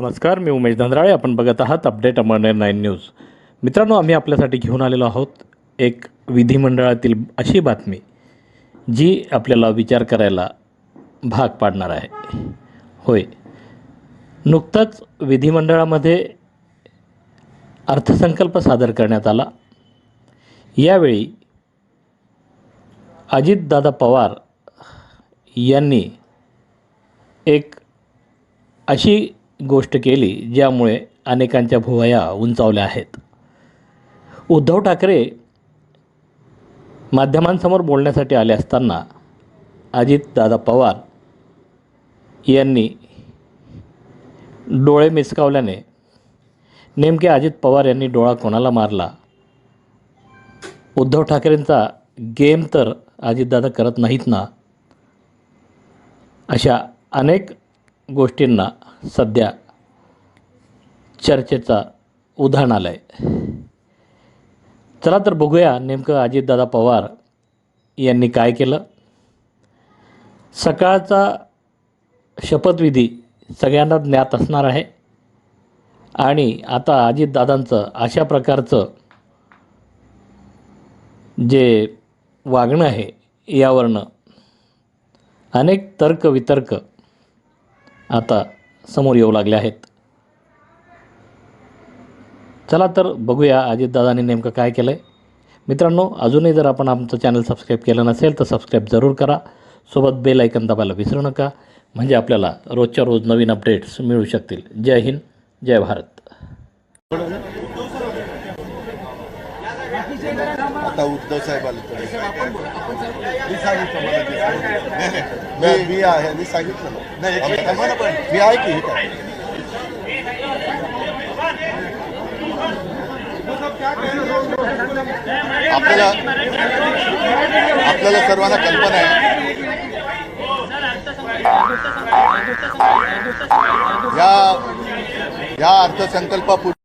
नमस्कार मी उमेश धंद्राळे आपण बघत आहात अपडेट अमरनेर नाईन न्यूज. मित्रांनो आम्ही आपल्यासाठी घेऊन आलेलो आहोत एक विधिमंडळातील अशी बातमी जी आपल्याला विचार करायला भाग पाडणार आहे. होय. नुकताच विधिमंडळामध्ये अर्थसंकल्प सादर करण्यात आला. यावेळी अजितदादा पवार यांनी एक अशी गोष्ट केली ज्यामुळे अनेकांच्या भुवया उंचावल्या आहेत. उद्धव ठाकरे माध्यमांसमोर बोलण्यासाठी आले असताना अजितदादा पवार यांनी डोळे मिसकावल्याने नेमके अजित पवार यांनी डोळा कोणाला मारला? उद्धव ठाकरेंचा गेम तर अजितदादा करत नाहीत ना? अशा अनेक गोष्टींना सध्या चर्चेचा उधाण आलं आहे चला तर बघूया नेमकं अजितदादा पवार यांनी काय केलं. सकाळचा शपथविधी सगळ्यांना ज्ञात असणार आहे. आणि आता अजितदादांचं अशा प्रकारचं जे वागणं आहे यावरनं अनेक तर्क वितर्क आता समोर येऊ लागले आहेत. चला तर बघूया अजितदादांनी नेमकं काय केलं आहे मित्रांनो अजूनही जर आपण आमचं चॅनल सबस्क्राईब केलं नसेल तर सबस्क्राईब जरूर करा. सोबत बेल ऐकन दाबायला विसरू नका. म्हणजे आपल्याला रोजच्या रोज नवीन अपडेट्स मिळू शकतील. जय हिंद जय भारत. आता उद्धव साहेब आले मी आहे मी सांगितलं मी आहे की आहे. आपल्याला आपल्याला सर्वांना कल्पना आहे. या या अर्थसंकल्पापूर्वी